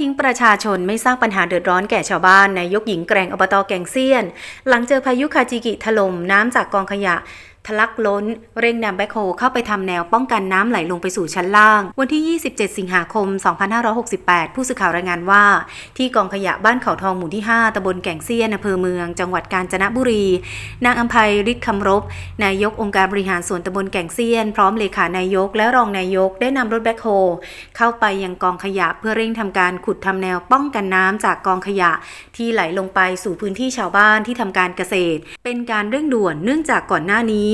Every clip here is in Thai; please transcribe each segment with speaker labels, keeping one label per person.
Speaker 1: ทิ้งประชาชนไม่สร้างปัญหาเดือดร้อนแก่ชาวบ้านนายกหญิงแกร่งอบตแก่งเซียน หลังเจอพายุคาจิกิถล่มน้ำจากกองขยะทะลักล้น เร่งนำแบคโฮเข้าไปทำแนวป้องกันน้ำไหลลงไปสู่ชั้นล่าง วันที่ 27 สิงหาคม 2568 ผู้สื่อข่าวรายงานว่า ที่กองขยะบ้านเขาทองหมู่ที่ 5ตำบลแก่งเซียนอำเภอเมือง จังหวัดกาญจนบุรี นางอัมภัยฤทธิ์คำรบ นายกองค์การบริหารส่วนตำบลแก่งเซียน พร้อมเลขานายก และรองนายกได้นำรถแบคโฮเข้าไปยังกองขยะเพื่อเร่งทำการขุดทำแนวป้องกันน้ำจากกองขยะ ที่ไหลลงไปสู่พื้นที่ชาวบ้านที่ทำการเกษตร เป็นการเร่งด่วนเนื่องจากก่อนหน้านี้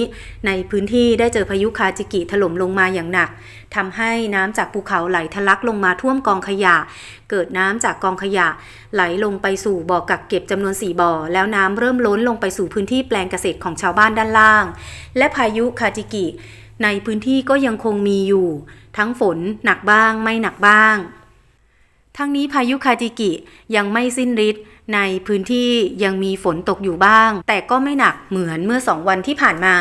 Speaker 1: ในพื้นที่ได้เจอพายุคาจิกิถล่มลงมาอย่างหนักทำให้น้ำจากภูเขาไหลทะลักลงมาท่วมกองขยะ เกิดน้ำจากกองขยะ ไหลลงไปสู่บ่อกักเก็บจำนวน 4 บ่อ แล้วน้ำเริ่มล้นลงไปสู่พื้นที่แปลงเกษตรของชาวบ้านด้านล่าง และพายุคาจิกิ ในพื้นที่ก็ยังคงมีอยู่ ทั้งฝนหนักบ้าง ไม่หนักบ้าง ทั้งนี้พายุคาจิกิยังไม่สิ้นฤทธิ์ ในพื้นที่ยังมีฝนตกอยู่บ้าง แต่ก็ไม่หนักเหมือนเมื่อ2วันที่ผ่านมา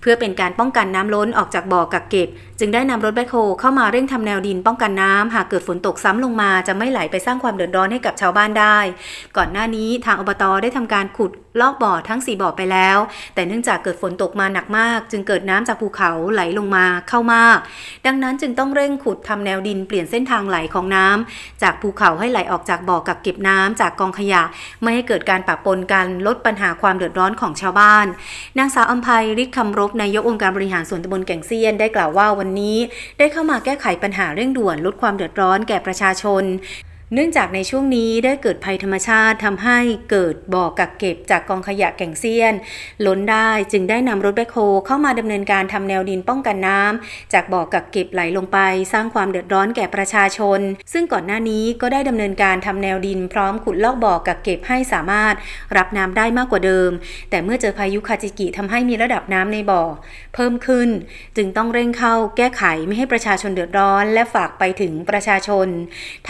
Speaker 1: เพื่อเป็นการป้องกันน้ำล้นออกจากบ่อกักเก็บ จึงได้นำรถแบคโฮเข้ามาเร่งทำแนวดินป้องกันน้ำหากเกิดฝนตกซ้ำลงมาจะไม่ไหลไปสร้างความเดือดร้อนให้กับชาวบ้านได้ ก่อนหน้านี้ทางอบตได้ทำการขุดลอกบ่อทั้ง 4 บ่อไปแล้ว แต่เนื่องจากเกิดฝนตกมาหนักมาก จึงเกิดน้ำจากภูเขาไหลลงมาเข้ามาก ดังนั้นจึงต้องเร่งขุดทำแนวดินเปลี่ยนเส้นทางไหลของน้ำจากภูเขาให้ไหลออกจากบ่อกักเก็บน้ำจากกองขยะยะ ไม่ให้เกิดการปะปนกันลดปัญหาความเดือดร้อนของชาวบ้าน นางสาวอัมภัยฤทธิ์คำรบนายกองค์การบริหารส่วนตำบลแก่งเซียนได้กล่าวว่าวันนี้ ได้เข้ามาแก้ไขปัญหาเร่งด่วนลดความเดือดร้อนแก่ประชาชน เนื่องจากในช่วงนี้ได้เกิดภัยธรรมชาติทำให้เกิดบ่อกักเก็บจากกองขยะแก่งเซียน ล้นได้จึงได้นำรถแบคโฮเข้ามาดำเนินการทำแนวดินป้องกันน้ำจากบ่อกักเก็บไหลลงไป สร้างความเดือดร้อนแก่ประชาชน ซึ่งก่อนหน้านี้ก็ได้ดำเนินการทำแนวดินพร้อมขุดลอกบ่อกักเก็บให้สามารถรับน้ำได้มากกว่าเดิม แต่เมื่อเจอพายุคาจิกิทำให้มีระดับน้ำในบ่อ เพิ่มขึ้น จึงต้องเร่งเข้าแก้ไขไม่ให้ประชาชนเดือดร้อน และฝากไปถึงประชาชน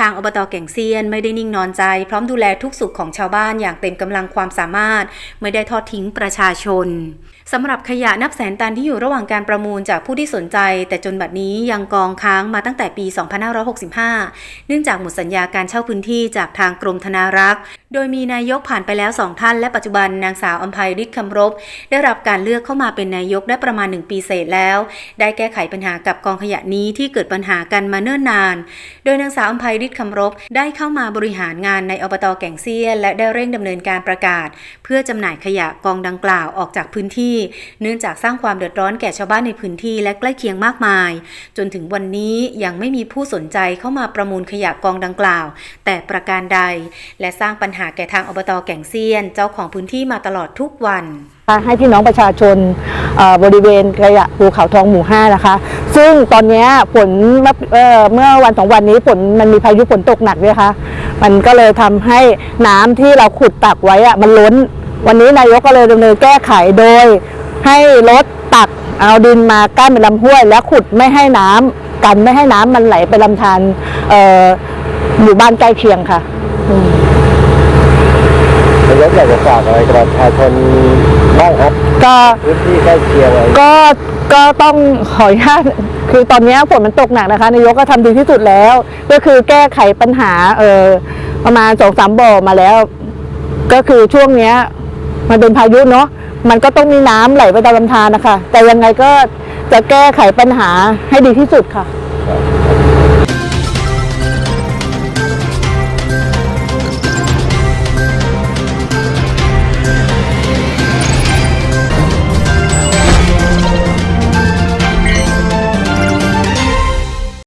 Speaker 1: ทางอบตแก่งเซียนไม่ได้นิ่งนอนใจ พร้อมดูแลทุกสุขของชาวบ้านอย่างเต็มกำลังความสามารถ ไม่ได้ทอดทิ้งประชาชนสำหรับขยะนับแสนตันที่อยู่ระหว่างการประมูลจากผู้ที่สนใจ แต่จนบัดนี้ยังกองค้างมาตั้งแต่ปี 2565 เนื่องจากหมดสัญญาการเช่าพื้นที่จากทางกรมธนารักษ์ โดยมีนายกผ่านไปแล้ว 2 ท่าน และปัจจุบันนางสาวอัมภัยฤทธิ์คำรบ ได้รับการเลือกเข้ามาเป็นนายกได้ประมาณ 1 ปีเศษแล้ว ได้แก้ไขปัญหากับกองขยะนี้ที่เกิดปัญหากันมาเนิ่นนาน โดยนางสาวอัมภัยฤทธิ์คำรบได้เข้ามาบริหารงานในอบตแก่งเซียน และได้เร่งดำเนินการประกาศ เพื่อจำหน่ายขยะกองดังกล่าวออกจากพื้นที่ เนื่องจากสร้างความเดือดร้อนแก่ชาวบ้านในพื้นที่และใกล้เคียงมากมาย จนถึงวันนี้ยังไม่มีผู้สนใจเข้ามาประมูลขยะกองดังกล่าว แต่ประการใด และสร้างปัญหาแก่ทางอบตแก่งเซียน เจ้าของพื้นที่มาตลอดทุกวัน
Speaker 2: ให้พี่น้องประชาชน บริเวณขยะภูเขาทองหมู่5นะคะ ซึ่งตอนนี้ฝนเมื่อเมื่อวันสองวันนี้ฝนมันมีพายุฝนตกหนักด้วยค่ะมันก็เลยทำให้น้ำที่เราขุดตักไว้อะมันล้น วันนี้นายกก็เลยดำเนินแก้ไขโดย ให้รถตักเอาดินมากั้นเป็นลำห้วย แล้วขุดไม่ให้น้ำกันไม่ให้น้ำมันไหลไปลำธารหมู่บ้านใกล้เคียงค่ะ
Speaker 3: นายกอยากจะฝากอะไรกับประชาชนบ้างครับ
Speaker 2: ก็
Speaker 3: พื้นที่ใกล้เคียงอะไร
Speaker 2: ก็ก็ต้องขออนุญาตคือตอนนี้ฝนมันตกหนักนะคะนายกก็ทำดีที่สุดแล้ว ก็คือแก้ไขปัญหาเออประมาณสองสามบ่อมาแล้ว ก็คือช่วงเนี้ย มันเป็นพายุเนาะมันก็ต้องมีน้ำไหลไปตามลำธารนะคะ แต่ยังไงก็จะแก้ไขปัญหาให้ดีที่สุดค่ะ